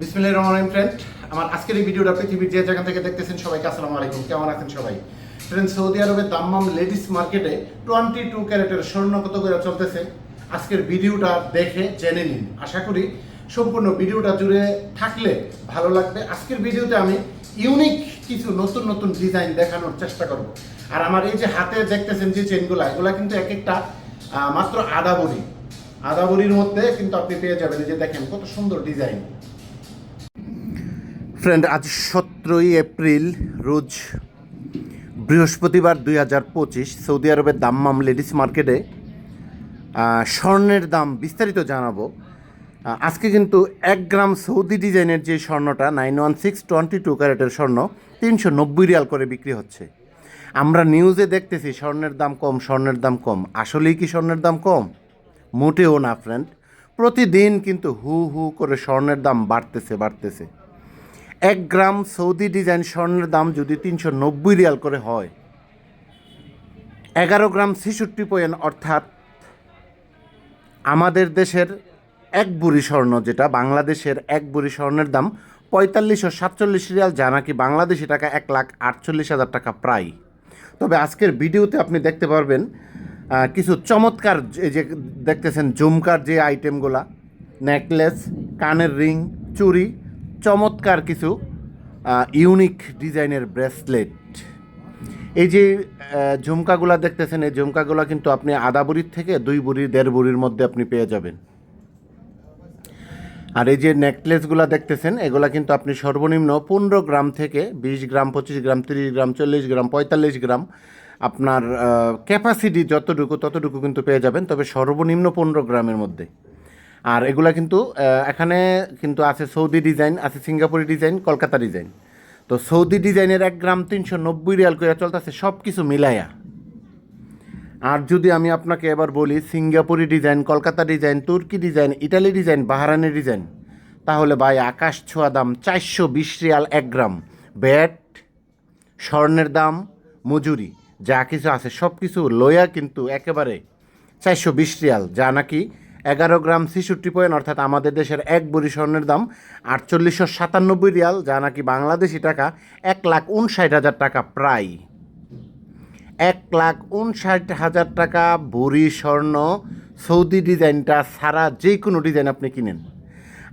বিসমিল্লাহ রহমান ফ্রেন্ড আমার আজকের এই ভিডিওটা পৃথিবীর যে জায়গা থেকে দেখতেছেন সবাইকে আসসালামু আলাইকুম। কেমন আছেন সবাই? ফ্রেন্ড সৌদি আরবের দাম্মাম লেডিস মার্কেটে টোয়েন্টি টু ক্যারেটের স্বর্ণ কত করে চলতেছে? আজকের ভিডিওটা দেখে জেনে নিন। আশা করি সম্পূর্ণ ভিডিওটা জুড়ে থাকলে ভালো লাগবে। আজকের ভিডিওতে আমি ইউনিক কিছু নতুন নতুন ডিজাইন দেখানোর চেষ্টা করব। আর আমার এই যে হাতে দেখতেছেন যে চেনগুলা এগুলা কিন্তু এক একটা মাত্র আদা বড়ি। আদা বড়ির মধ্যে কিন্তু আপনি পেয়ে যাবেন যে দেখেন কত সুন্দর ডিজাইন ফ্রেন্ড আজ সতেরোই এপ্রিল, রোজ বৃহস্পতিবার দুই হাজার পঁচিশ, সৌদি আরবের দাম্মাম লেডিস মার্কেটে স্বর্ণের দাম বিস্তারিত জানাব। আজকে কিন্তু এক গ্রাম সৌদি ডিজাইনের যে স্বর্ণটা, nine one six twenty two ক্যারেটের স্বর্ণ, তিনশো নব্বই রিয়াল করে বিক্রি হচ্ছে। আমরা নিউজে দেখতেছি স্বর্ণের দাম কম, স্বর্ণের দাম কম। আসলেই কি স্বর্ণের দাম কম? মোটেও না ফ্রেন্ড প্রতিদিন কিন্তু হু হু করে স্বর্ণের দাম বাড়তেছে বাড়তেছে। এক গ্রাম সৌদি ডিজাইন স্বর্ণের দাম যদি তিনশো নব্বই রিয়াল করে হয়, এগারো গ্রাম ছেষট্টি পয়েন্ট অর্থাৎ আমাদের দেশের এক বুড়ি স্বর্ণ, যেটা বাংলাদেশের এক বুড়ি স্বর্ণের দাম পঁয়তাল্লিশশো সাতচল্লিশ রিয়াল, যা নাকি বাংলাদেশি টাকা এক লাখ আটচল্লিশ হাজার টাকা প্রায়। তবে আজকের ভিডিওতে আপনি দেখতে পারবেন কিছু চমৎকার যে দেখতেছেন জুমকার যে আইটেমগুলা নেকলেস কানের রিং চুড়ি চমৎকার কিছু ইউনিক ডিজাইনের ব্রেসলেট এই যে ঝুমকাগুলা দেখতেছেন, এই ঝুমকাগুলা কিন্তু আপনি আধা বুড়ির থেকে দুই বুড়ি, দেড় বুড়ির মধ্যে আপনি পেয়ে যাবেন। আর এই যে নেকলেসগুলা দেখতেছেন, এগুলা কিন্তু আপনি সর্বনিম্ন পনেরো গ্রাম থেকে বিশ গ্রাম, পঁচিশ গ্রাম, তিরিশ গ্রাম, চল্লিশ গ্রাম, পঁয়তাল্লিশ গ্রাম আপনার ক্যাপাসিটি যতটুকু, ততটুকু কিন্তু পেয়ে যাবেন, তবে সর্বনিম্ন পনেরো গ্রামের মধ্যে। আর এগুলা কিন্তু এখানে কিন্তু আছে সৌদি ডিজাইন, আছে সিঙ্গাপুরি ডিজাইন, কলকাতা ডিজাইন। তো সৌদি ডিজাইনের এক গ্রাম তিনশো নব্বই রিয়াল করে চলতেছে সব কিছু মিলায়া আর যদি আমি আপনাকে এবার বলি, সিঙ্গাপুরি ডিজাইন, কলকাতা ডিজাইন, তুর্কি ডিজাইন, ইটালি ডিজাইন বাহারানি ডিজাইন, তাহলে ভাই আকাশ ছোঁয়া দাম চারশো বিশ রিয়াল এক গ্রাম। ব্যাট, স্বর্ণের দাম, মজুরি, যা কিছু আছে সব কিছু লয়া কিন্তু একেবারে চারশো বিশ রিয়াল, যা নাকি এগারো গ্রাম ছেষট্টি পয়েন্ট, অর্থাৎ আমাদের দেশের এক বড়ি স্বর্ণের দাম আটচল্লিশশো সাতানব্বই রিয়াল, যা নাকি বাংলাদেশি টাকা এক লাখ উনষাট হাজার টাকা প্রায়। এক লাখ উনষাট হাজার টাকা ভরি স্বর্ণ সৌদি ডিজাইনটা ছাড়া যে কোনো ডিজাইন আপনি কিনেন।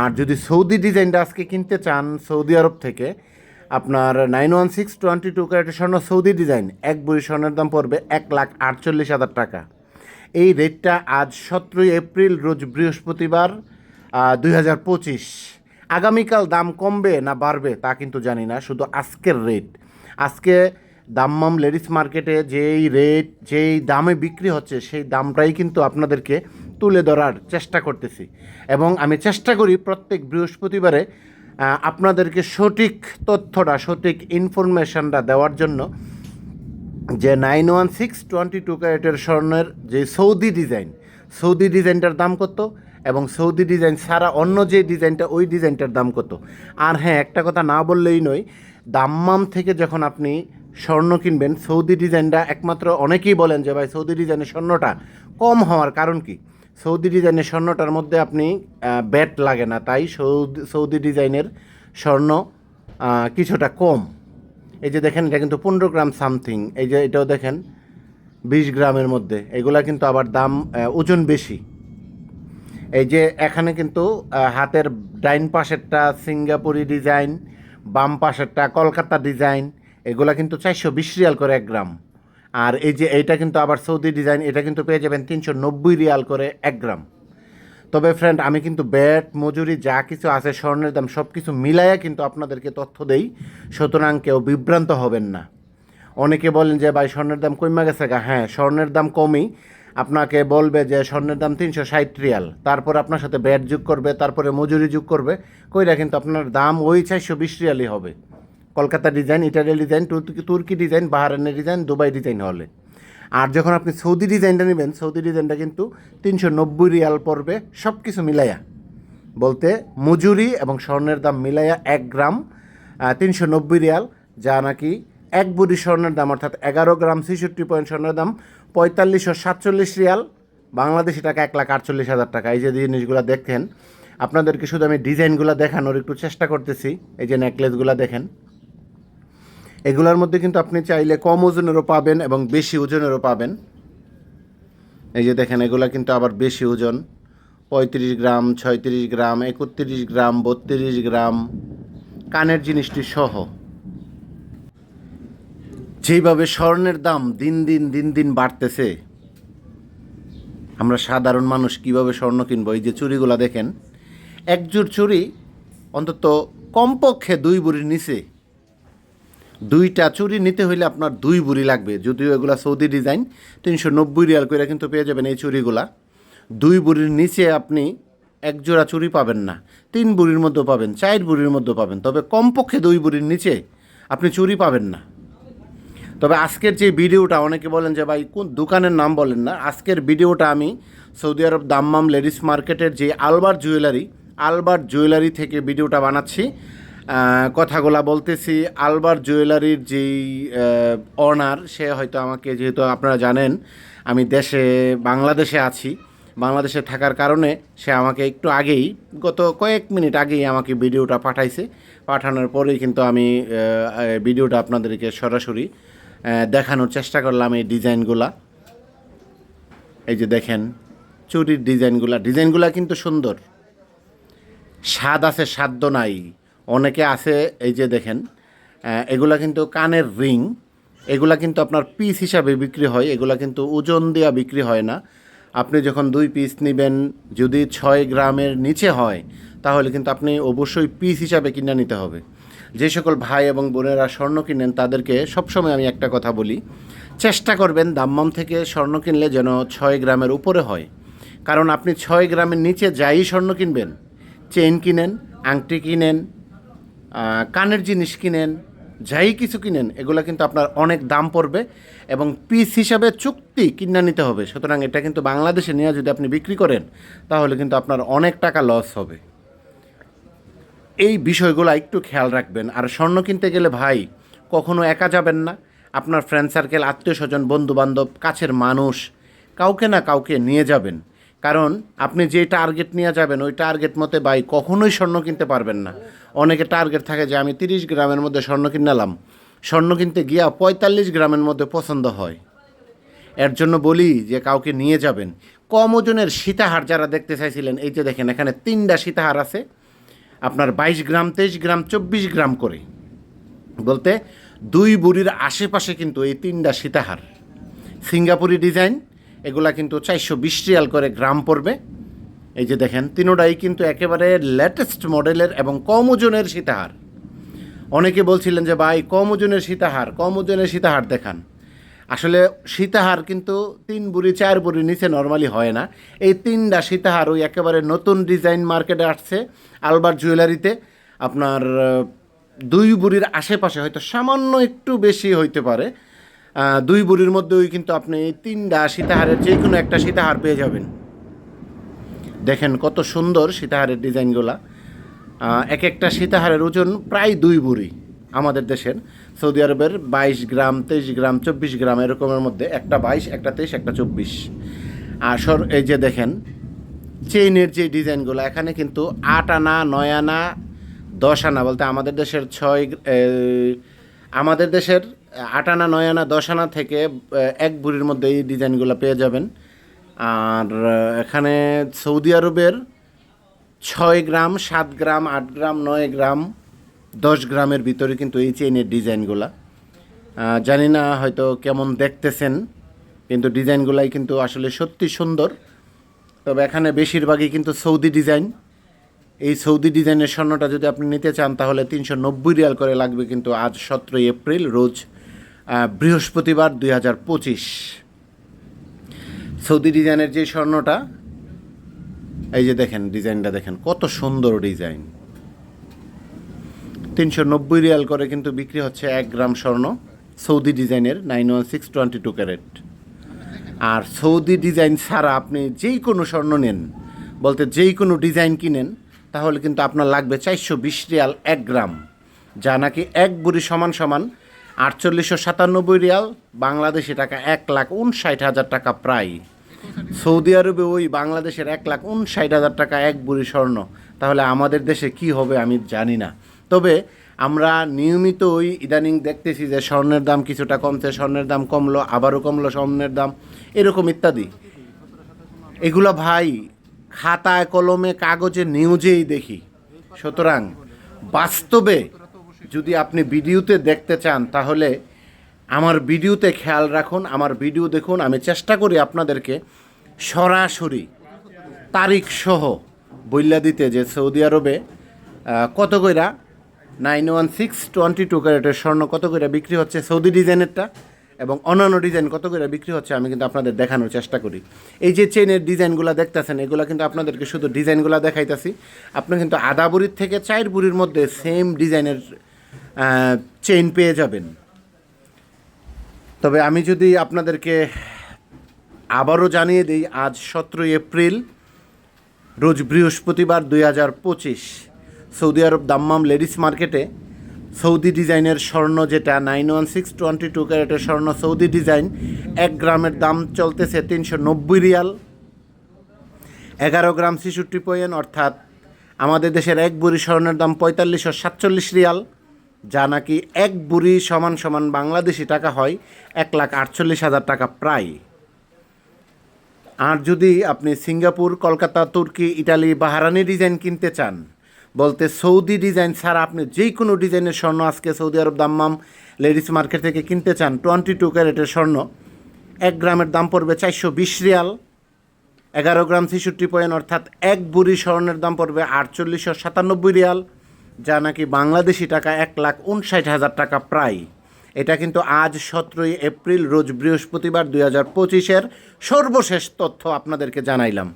আর যদি সৌদি ডিজাইনটা আজকে কিনতে চান, সৌদি আরব থেকে, আপনার nine one six twenty two ক্যারেটের স্বর্ণ সৌদি ডিজাইন, এক ভরি স্বর্ণের দাম পড়বে এক লাখ আটচল্লিশ হাজার টাকা। এই রেটটা আজ সতেরোই এপ্রিল, রোজ বৃহস্পতিবার দুই হাজার পঁচিশ। আগামীকাল দাম কমবে না বাড়বে তা কিন্তু জানি না, শুধু আজকের রেট। আজকে দাম্মাম লেডিস মার্কেটে যেই রেট, যেই দামে বিক্রি হচ্ছে, সেই দামটাই কিন্তু আপনাদেরকে তুলে ধরার চেষ্টা করতেছি। এবং আমি চেষ্টা করি প্রত্যেক বৃহস্পতিবারে আপনাদেরকে সঠিক তথ্যটা, সঠিক ইনফরমেশনটা দেওয়ার জন্য যে nine one six twenty two ক্যারেটের স্বর্ণের যে সৌদি ডিজাইন, সৌদি ডিজাইনটার দাম কত? এবং সৌদি ডিজাইন ছাড়া অন্য যে ডিজাইনটা, ওই ডিজাইনটার দাম কত? আর হ্যাঁ একটা কথা না বললেই নয়, দাম্মাম থেকে যখন আপনি স্বর্ণ কিনবেন, সৌদি ডিজাইনটা একমাত্র অনেকেই বলেন যে, ভাই, সৌদি ডিজাইনের স্বর্ণটা কম হওয়ার কারণ কি? সৌদি ডিজাইনের স্বর্ণটার মধ্যে আপনি ব্যাট লাগে না, তাই সৌদি সৌদি ডিজাইনের স্বর্ণ কিছুটা কম। এই যে দেখেন, এটা কিন্তু পনেরো গ্রাম সামথিং। এই যে এটাও দেখেন, বিশ গ্রামের মধ্যে। এগুলা কিন্তু আবার দাম ওজন বেশি। এই যে এখানে কিন্তু হাতের ডাইন পাশেরটা সিঙ্গাপুরি ডিজাইন, বাম পাশেরটা কলকাতা ডিজাইন, এগুলা কিন্তু চারশো বিশ রিয়াল করে এক গ্রাম। আর এই যে এইটা কিন্তু আবার সৌদি ডিজাইন, এটা কিন্তু পেয়ে যাবেন তিনশো নব্বই রিয়াল করে এক গ্রাম। তবে ফ্রেন্ড আমি কিন্তু ব্যাট মজুরি, যা কিছু আছে, স্বর্ণের দাম সব কিছু মিলাইয়া কিন্তু আপনাদেরকে তথ্য দেই। সুতরাং কেউ বিভ্রান্ত হবেন না। অনেকে বলেন যে, ভাই, স্বর্ণের দাম কমে গেছে গা? হ্যাঁ স্বর্ণের দাম কমই। আপনাকে বলবে যে, স্বর্ণের দাম তিনশো ষাট রিয়াল। তারপর আপনার সাথে ব্যাট যোগ করবে, তারপরে মজুরি যোগ করবে। কইরা কিন্তু আপনার দাম ওই চারশো বিশ রিয়ালই হবে। কলকাতা ডিজাইন ইটালি ডিজাইন তুর্কি ডিজাইন বাহারানের ডিজাইন দুবাই ডিজাইন হলে। আর যখন আপনি সৌদি ডিজাইনটা নেবেন, সৌদি ডিজাইনটা কিন্তু তিনশো নব্বই রিয়াল পড়বে সব কিছু মিলাইয়া। বলতে মজুরি এবং স্বর্ণের দাম মিলাইয়া এক গ্রাম তিনশো নব্বই রিয়াল, যা নাকি এক বুড়ি স্বর্ণের দাম, অর্থাৎ এগারো গ্রাম ছেষট্টি পয়েন্ট স্বর্ণের দাম পঁয়তাল্লিশশো সাতচল্লিশ রিয়াল, বাংলাদেশি টাকা এক লাখ আটচল্লিশ হাজার টাকা। এই যে জিনিসগুলো দেখেন, আপনাদেরকে শুধু আমি ডিজাইনগুলো দেখানোর একটু চেষ্টা করতেছি, এই যে নেকলেসগুলো দেখেন। এগুলোর মধ্যে কিন্তু আপনি চাইলে কম ওজনেরও পাবেন এবং বেশি ওজনেরও পাবেন। এই যে দেখেন, এগুলা কিন্তু আবার বেশি ওজন। পঁয়ত্রিশ গ্রাম, ছয়ত্রিশ গ্রাম, একত্রিশ গ্রাম, বত্রিশ গ্রাম, কানের জিনিসটি সহ। যেইভাবে স্বর্ণের দাম দিন দিন দিন দিন বাড়তেছে, আমরা সাধারণ মানুষ কীভাবে স্বর্ণ কিনবো? এই যে চুরিগুলো দেখেন একজোর চুরি অন্তত কমপক্ষে দুই বুড়ির নিচে দুইটা চুরি নিতে হইলে আপনার দুই বুড়ি লাগবে। যদিও এগুলা সৌদি ডিজাইন, তিনশো নব্বই রিয়াল করে কিন্তু পেয়ে যাবেন এই চুরিগুলা। দুই বুড়ির নিচে আপনি এক জোড়া চুরি পাবেন না। তিন বুড়ির মধ্যে পাবেন, চার বুড়ির মধ্যে পাবেন। তবে কমপক্ষে দুই বুড়ির নিচে আপনি চুরি পাবেন না। তবে আজকের যে ভিডিওটা, অনেকে বলেন যে, ভাই, কোন দোকানের নাম বলেন না? আজকের ভিডিওটা আমি সৌদি আরব দাম্মাম লেডিস মার্কেটের যে আলবার জুয়েলারি আলবার্ট জুয়েলারি থেকে ভিডিওটা বানাচ্ছি। কথাগুলা বলতেছি। আলবার জুয়েলারির যেই অনার সে হয়তো আমাকে, যেহেতু আপনারা জানেন, আমি দেশে, বাংলাদেশে আছি। বাংলাদেশে থাকার কারণে সে আমাকে একটু আগেই, গত কয়েক মিনিট আগেই আমাকে ভিডিওটা পাঠাইছে। পাঠানোর পরেই কিন্তু আমি ভিডিওটা আপনাদেরকে সরাসরি দেখানোর চেষ্টা করলাম এই ডিজাইনগুলা। এই যে দেখেন, চুরির ডিজাইনগুলা। ডিজাইনগুলা কিন্তু সুন্দর। স্বাদ আছে সাধ্য নাই। অনেকে আছে, এই যে দেখেন এগুলা কিন্তু কানের রিং, এগুলা কিন্তু আপনার পিস হিসাবে বিক্রি হয়, এগুলা কিন্তু ওজন দেওয়া বিক্রি হয় না। আপনি যখন দুই পিস নেবেন, যদি ছয় গ্রামের নিচে হয়, তাহলে কিন্তু আপনি অবশ্যই পিস হিসাবে কিনে নিতে হবে। যে সকল ভাই এবং বোনেরা স্বর্ণ কিনেন, তাদেরকে সবসময় আমি একটা কথা বলি, চেষ্টা করবেন দাম্মাম থেকে স্বর্ণ কিনলে যেন ছয় গ্রামের উপরে হয়। কারণ আপনি ছয় গ্রামের নিচে যাই স্বর্ণ কিনবেন চেইন কিনেন, আংটি কিনেন কানের জিনিস কিনেন, যাই কিছু কিনেন, এগুলো কিন্তু আপনার অনেক দাম পড়বে এবং পিস হিসাবে চুক্তি কিনা নিতে হবে। সুতরাং এটা কিন্তু বাংলাদেশে নিয়ে যদি আপনি বিক্রি করেন, তাহলে কিন্তু আপনার অনেক টাকা লস হবে। এই বিষয়গুলো একটু খেয়াল রাখবেন। আর স্বর্ণ কিনতে গেলে ভাই, কখনো একা যাবেন না। আপনার ফ্রেন্ড সার্কেল আত্মীয় স্বজন বন্ধু বান্ধব কাছের মানুষ, কাউকে না কাউকে নিয়ে যাবেন। কারণ আপনি যে টার্গেট নিয়ে যাবেন, ওই টার্গেট মতে ভাই কখনোই স্বর্ণ কিনতে পারবেন না। অনেকে টার্গেট থাকে যে আমি তিরিশ গ্রামের মধ্যে স্বর্ণ কিনলাম স্বর্ণ কিনতে গিয়া পঁয়তাল্লিশ গ্রামের মধ্যে পছন্দ হয়। এর জন্য বলি যে কাউকে নিয়ে যাবেন। কম ওজনের সীতাহার যারা দেখতে চাইছিলেন, এই যে দেখেন এখানে তিনটা সীতাহার আছে। আপনার বাইশ গ্রাম, তেইশ গ্রাম, চব্বিশ গ্রাম করে। বলতে দুই বুড়ির আশেপাশে কিন্তু এই তিনটা সীতাহার। সিঙ্গাপুরি ডিজাইন, এগুলা কিন্তু চারশো বিশ রিয়াল করে গ্রাম পড়বে। এই যে দেখেন, তিনোটাই কিন্তু একেবারে লেটেস্ট মডেলের এবং কম ওজনের সীতাহার। অনেকে বলছিলেন যে, ভাই, কম ওজনের সীতাহার, কম ওজনের সীতাহার দেখান। আসলে সীতাহার কিন্তু তিন বুড়ি, চার বুড়ি নিচে নর্মালি হয় না। এই তিনটা সীতাহার ওই একেবারে নতুন ডিজাইন মার্কেটে আসছে আলবার জুয়েলারিতে আপনার দুই বুড়ির আশেপাশে হয়তো সামান্য একটু বেশি হইতে পারে। দুই বুড়ির মধ্যে ওই কিন্তু আপনি তিনটা সীতাহারের যে কোনো একটা সীতাহার পেয়ে যাবেন। দেখেন কত সুন্দর সীতাহারের ডিজাইনগুলা। এক একটা সীতাহারের ওজন প্রায় দুই বুড়ি আমাদের দেশের। সৌদি আরবের বাইশ গ্রাম, তেইশ গ্রাম, চব্বিশ গ্রাম এরকমের মধ্যে একটা বাইশ, একটা তেইশ, একটা চব্বিশ। আর সর, এই যে দেখেন, চেইনের যে ডিজাইনগুলো, এখানে কিন্তু আট আনা, নয় আনা, দশ আনা বলতে আমাদের দেশের ছয় আমাদের দেশের আট আনা, নয় আনা, দশ আনা থেকে এক বুড়ির মধ্যে এই ডিজাইনগুলো পেয়ে যাবেন। আর এখানে সৌদি আরবের ছয় গ্রাম, সাত গ্রাম, আট গ্রাম, নয় গ্রাম, দশ গ্রামের ভিতরে কিন্তু এই চেইনের ডিজাইনগুলা। জানি না হয়তো কেমন দেখতেছেন, কিন্তু ডিজাইনগুলাই কিন্তু আসলে সত্যি সুন্দর। তবে এখানে বেশিরভাগই কিন্তু সৌদি ডিজাইন। এই সৌদি ডিজাইনের স্বর্ণটা যদি আপনি নিতে চান, তাহলে তিনশো নব্বই রিয়াল করে লাগবে কিন্তু আজ সতেরোই এপ্রিল, রোজ বৃহস্পতিবার দুই হাজার পঁচিশ। সৌদি ডিজাইনের যে স্বর্ণটা, এই যে দেখেন ডিজাইনটা দেখেন, কত সুন্দর ডিজাইন। তিনশো নব্বই রিয়াল করে কিন্তু বিক্রি হচ্ছে এক গ্রাম স্বর্ণ, সৌদি ডিজাইনের nine one six twenty two carat. আর সৌদি ডিজাইন ছাড়া আপনি যেই কোনো স্বর্ণ নেন, বলতে যেই কোনো ডিজাইন কিনেন, তাহলে কিন্তু আপনার লাগবে চারশো বিশ রিয়াল এক গ্রাম, যা নাকি এক বুড়ি সমান সমান আটচল্লিশশো সাতানব্বই রিয়াল, বাংলাদেশি টাকা এক লাখ উনষাট হাজার টাকা প্রায়। সৌদি আরবে ওই বাংলাদেশের এক লাখ উনষাট হাজার টাকা এক বুড়ি স্বর্ণ। তাহলে আমাদের দেশে কি হবে আমি জানি না। তবে আমরা নিয়মিতই ইদানিং দেখতেছি যে স্বর্ণের দাম কিছুটা কমছে, স্বর্ণের দাম কমলো, আবারও কমলো স্বর্ণের দাম, এরকম ইত্যাদি। এগুলো ভাই খাতায়, কলমে, কাগজে, নিউজেই দেখি। সুতরাং বাস্তবে যদি আপনি ভিডিওতে দেখতে চান, তাহলে আমার ভিডিওতে খেয়াল রাখুন, আমার ভিডিও দেখুন, আমি চেষ্টা করি আপনাদেরকে সরাসরি তারিখ সহ বইলা দিতে যে সৌদি আরবে কত কইরা? Nine one six twenty two ক্যারেটের স্বর্ণ কত কইরা বিক্রি হচ্ছে? সৌদি ডিজাইনেরটা এবং অন্যান্য ডিজাইন কত করে বিক্রি হচ্ছে আমি কিন্তু আপনাদের দেখানোর চেষ্টা করি। এই যে চেনের ডিজাইনগুলো দেখতেছেন, এগুলো কিন্তু আপনাদেরকে শুধু ডিজাইনগুলো দেখাইতেছি। আপনি কিন্তু আদা বুড়ির থেকে চার বুড়ির মধ্যে সেম ডিজাইনের চেইন পেয়ে যাবেন। তবে আমি যদি আপনাদেরকে আবারও জানিয়ে দিই, আজ সতেরোই এপ্রিল, রোজ বৃহস্পতিবার দুই হাজার পঁচিশ, সৌদি আরব দাম্মাম লেডিস মার্কেটে সৌদি ডিজাইনের স্বর্ণ যেটা nine one six twenty two ক্যারেটের স্বর্ণ, সৌদি ডিজাইন এক গ্রামের দাম চলতেছে তিনশো নব্বই রিয়াল। এগারো গ্রাম ছেষট্টি পয়েন্ট, অর্থাৎ আমাদের দেশের এক বুড়ি স্বর্ণের দাম পঁয়তাল্লিশশো সাতচল্লিশ রিয়াল। যা নাকি এক বুড়ি সমান সমান বাংলাদেশি টাকা হয় এক লাখ আটচল্লিশ হাজার টাকা প্রায়। আর যদি আপনি সিঙ্গাপুর, কলকাতা, তুর্কি, ইটালি বাহারানি ডিজাইন কিনতে চান, বলতে সৌদি ডিজাইন ছাড়া আপনি যে কোনো ডিজাইনের স্বর্ণ আজকে সৌদি আরব দাম্মাম লেডিস মার্কেট থেকে কিনতে চান, টোয়েন্টি টু ক্যারেটের স্বর্ণ, এক গ্রামের দাম পড়বে চারশো বিশ রিয়াল। এগারো গ্রাম ছেষট্টি পয়েন্ট অর্থাৎ এক বুড়ি স্বর্ণের দাম পড়বে আটচল্লিশশো সাতানব্বই রিয়াল। যা নাকি বাংলাদেশি টাকা এক লাখ উনষাট হাজার টাকা প্রায়। এটা কিন্তু আজ সতেরোই এপ্রিল, রোজ বৃহস্পতিবার দুই হাজার পঁচিশের সর্বশেষ তথ্য আপনাদেরকে জানাইলাম।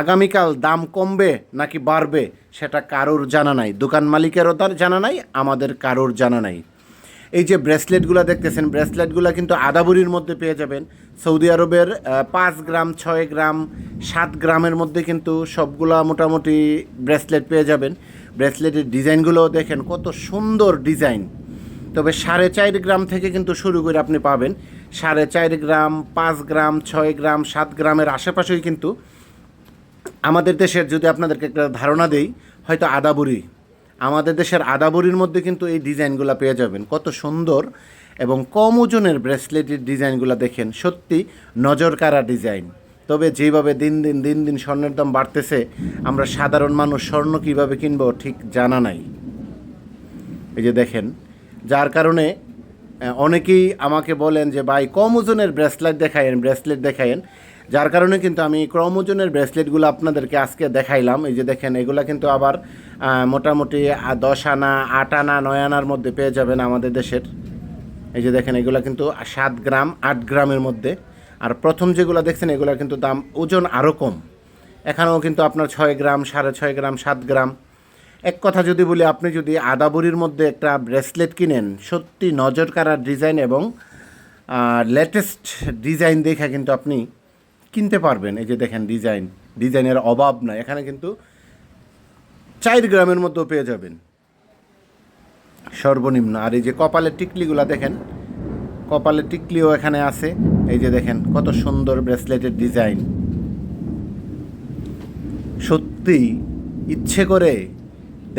আগামীকাল দাম কমবে নাকি বাড়বে সেটা কারোর জানা নাই। দোকান মালিকেরও তার জানা নাই, আমাদের কারোর জানা নাই। এই যে ব্রেসলেটগুলো দেখতেছেন, ব্রেসলেটগুলো কিন্তু আদাবুরির মধ্যে পেয়ে যাবেন। সৌদি আরবের পাঁচ গ্রাম, ছয় গ্রাম, সাত গ্রামের মধ্যে কিন্তু সবগুলা মোটামুটি ব্রেসলেট পেয়ে যাবেন। ব্রেসলেটের ডিজাইনগুলোও দেখেন কত সুন্দর ডিজাইন। তবে সাড়ে চার গ্রাম থেকে কিন্তু শুরু করে আপনি পাবেন। সাড়ে চার গ্রাম, পাঁচ গ্রাম, ছয় গ্রাম, সাত গ্রামের আশেপাশেই কিন্তু আমাদের দেশের যদি আপনাদেরকে একটা ধারণা দেই, হয়তো আদাবুরি। আমাদের দেশের আদাবুরির মধ্যে কিন্তু এই ডিজাইনগুলো পেয়ে যাবেন। কত সুন্দর এবং কম ওজনের ব্রেসলেটের ডিজাইনগুলো দেখেন। সত্যি নজর কাড়া ডিজাইন। তবে যেভাবে দিন দিন দিন দিন স্বর্ণের দাম বাড়তেছে, আমরা সাধারণ মানুষ স্বর্ণ কীভাবে কিনবো ঠিক জানা নাই। এই যে দেখেন, যার কারণে অনেকেই আমাকে বলেন যে, ভাই, কম ওজনের ব্রেসলেট দেখায়েন ব্রেসলেট দেখায়েন। যার কারণে কিন্তু আমি কম ওজনের ব্রেসলেটগুলো আপনাদেরকে আজকে দেখাইলাম। এই যে দেখেন, এগুলো কিন্তু আবার মোটামুটি দশ আনা, আট আনা, নয় আনার মধ্যে পেয়ে যাবেন আমাদের দেশের। এই যে দেখেন, এগুলো কিন্তু সাত গ্রাম, আট গ্রামের মধ্যে। আর প্রথম যেগুলো দেখছেন, এগুলোর কিন্তু দাম, ওজন আরও কম। এখানেও কিন্তু আপনার ছয় গ্রাম, সাড়ে ছয় গ্রাম, সাত গ্রাম। এক কথা যদি বলি, আপনি যদি আদাবরির মধ্যে একটা ব্রেসলেট কিনেন, সত্যি নজর কাড়ার ডিজাইন এবং লেটেস্ট ডিজাইন দেখে কিন্তু আপনি কিনতে পারবেন। এই যে দেখেন ডিজাইন, ডিজাইনের অভাব নাই। এখানে কিন্তু চার গ্রামের মধ্যেও পেয়ে যাবেন। সর্বনিম্ন। আর এই যে কপালের টিকলিগুলা দেখেন কপালের টিকলিও এখানে আছে। এই যে দেখেন, কত সুন্দর ব্রেসলেটের ডিজাইন। সত্যি ইচ্ছে করে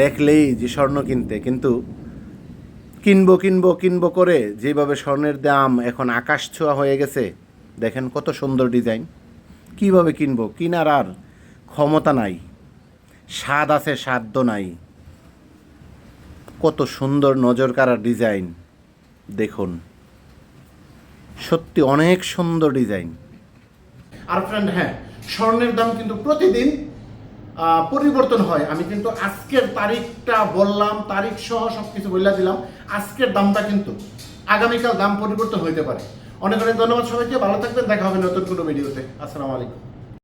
দেখলেই যে স্বর্ণ কিনতে, কিন্তু কিনবো কিনবো কিনবো করে যেভাবে স্বর্ণের দাম এখন আকাশ ছোঁয়া হয়ে গেছে, দেখেন কত সুন্দর ডিজাইন। কীভাবে কিনবো? কিনার আর ক্ষমতা নাই। স্বাদ আছে সাধ্য নাই। কত সুন্দর নজর কাড়া ডিজাইন, দেখুন। সত্যি অনেক সুন্দর ডিজাইন। আর ফ্রেন্ড হ্যাঁ স্বর্ণের দাম কিন্তু প্রতিদিন পরিবর্তন হয়। আমি কিন্তু আজকের তারিখটা বললাম, তারিখ সহ সব কিছু বলে দিলাম। আজকের দামটা কিন্তু আগামীকাল দাম পরিবর্তন হইতে পারে। অনেক অনেক ধন্যবাদ সবাইকে। ভালো থাকবেন। দেখা হবে নতুন কোনো ভিডিওতে। আসসালামু আলাইকুম।